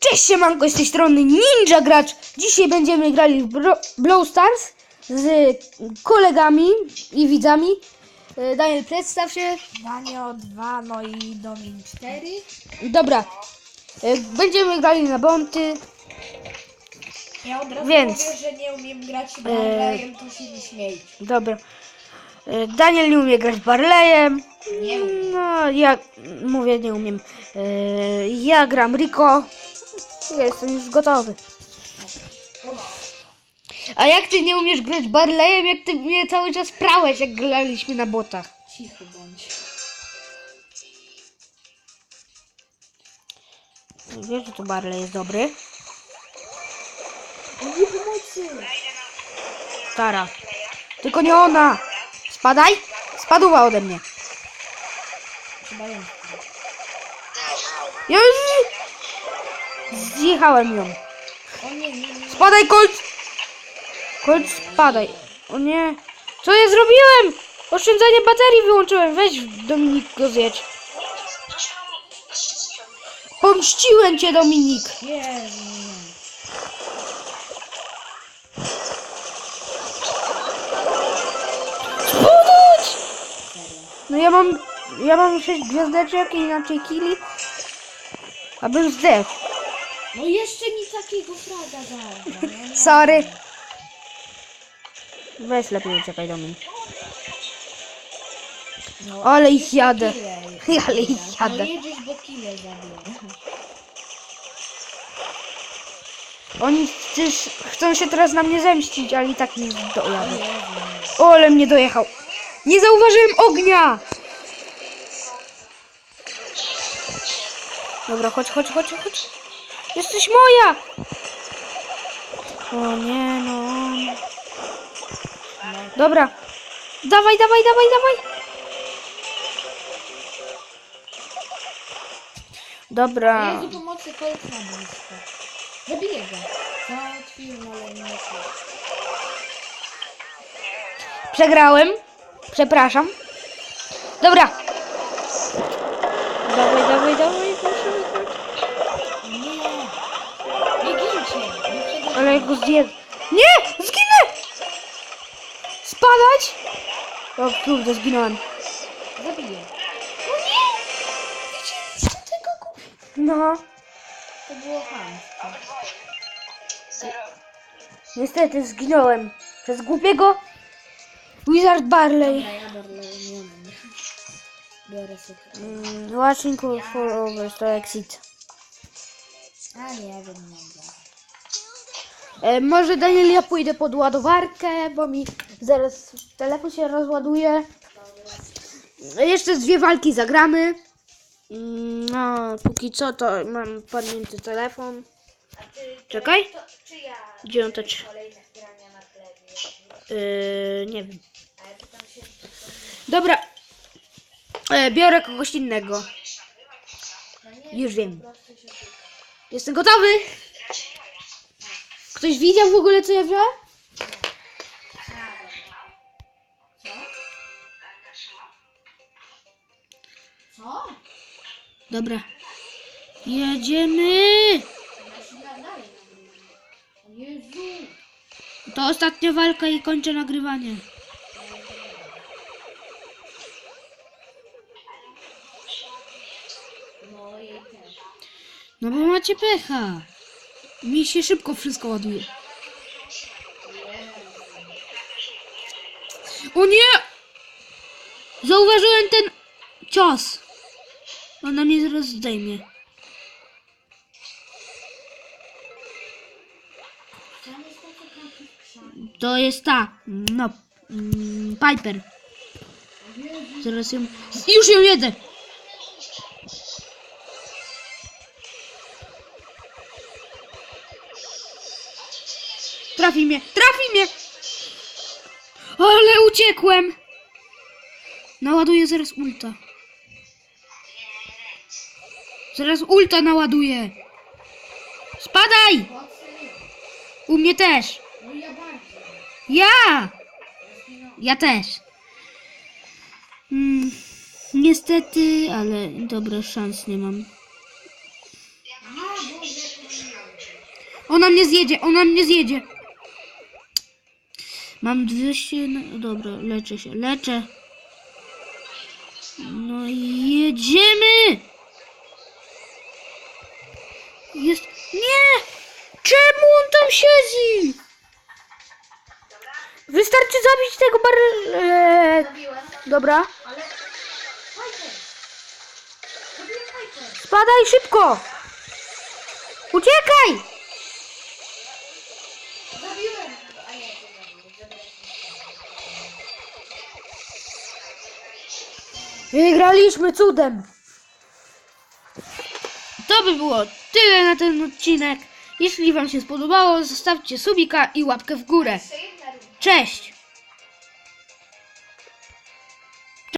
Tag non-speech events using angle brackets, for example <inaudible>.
Cześć siemanko, z tej strony Ninja Gracz. Dzisiaj będziemy grali w Brawl Stars z kolegami i widzami. E, Daniel, przedstaw się. Danio 2, no i Domin 4. Dobra, e, będziemy grali na bonty. Ja od razu Więc- mówię, że nie umiem grać Barleyem, to się nie śmiej. Dobra. E, Daniel nie umie grać Barleyem. Nie umiem. No, ja mówię, nie umiem. E, Ja gram Rico. Ja jestem już gotowy. A jak ty nie umiesz grać Barleyem, jak ty mnie cały czas prałeś, jak graliśmy na botach? Cicho bądź. Wiesz, że to Barley jest dobry? Nie pomocy! Stara. Tylko nie ona! Spadaj! Spadła ode mnie. Ją. Ja już... Zjechałem ją. Spadaj, Colt! Colt, spadaj. O nie. Co ja zrobiłem? Oszczędzanie baterii wyłączyłem. Weź Dominik go zjedź. Pomściłem cię, Dominik. Spudać! No ja mam... Ja mam 6 gwiazdeczek i inaczej kili. Abym zdechł. No jeszcze mi takiego fraga dał. nie? Sorry. Weź lepiej uciekaj do mnie. No, Ale ich jadę. kile. <laughs> Ale ich No jadę. jedziesz, bo kile. Oni też chcą się teraz na mnie zemścić, ale i tak nie dojadę. Jezu, O, ale mnie dojechał. Nie zauważyłem ognia! Dobra, chodź, chodź, chodź, chodź. Jesteś moja! O nie, no. Dobra. Dawaj, dawaj, dawaj, dawaj. Dobra. Jezu, pomocy kolt na blisko. Zabiję go. Załatwiłem, ale nie to. Przegrałem. Przepraszam. Dobra. Dawaj, dawaj, dawaj. Nie jak go zjedz... Nie! Zginę! Spadać! O kurde, zginąłem. Zabiję. No. To było chamstwo. Niestety zginąłem. Przez głupiego Wizard Barley. A ja Barley nie mam. Biorę sobie. Mm, watching for over to exit. A nie wiem, nie wiem. E, może Daniel, ja pójdę pod ładowarkę, bo mi zaraz telefon się rozładuje. E, Jeszcze dwie walki zagramy. Mm, No, póki co to mam padnięty telefon. Czekaj. Gdzie on to? czy- Yy, nie wiem. Dobra. E, biorę kogoś innego. Już wiem. Jestem gotowy. Ktoś widział w ogóle co ja wziąłem? Co? Dobra. Jedziemy. To ostatnia walka i kończę nagrywanie. No. No bo macie pecha. Mi się szybko wszystko ładuje. O nie! Zauważyłem ten cios. Ona mnie zaraz zdejmie. To jest ta. No. mm, Piper. Zaraz ją. Już ją jedę! Trafi mnie! Trafi mnie! Ale uciekłem! Naładuję zaraz ulta. Zaraz ulta naładuję. Spadaj! U mnie też. Ja. Ja! Też. Mm, niestety, ale dobra, szans nie mam. Ona mnie zjedzie, ona mnie zjedzie. Mam 200, no dobra, leczę się, leczę. No i jedziemy! Jest, nie! Czemu on tam siedzi? Wystarczy zabić tego bar... E... Zabiłem, Dobra, spadaj szybko! Uciekaj! Wygraliśmy cudem. To by było tyle na ten odcinek. Jeśli Wam się spodobało, zostawcie subika i łapkę w górę. Cześć!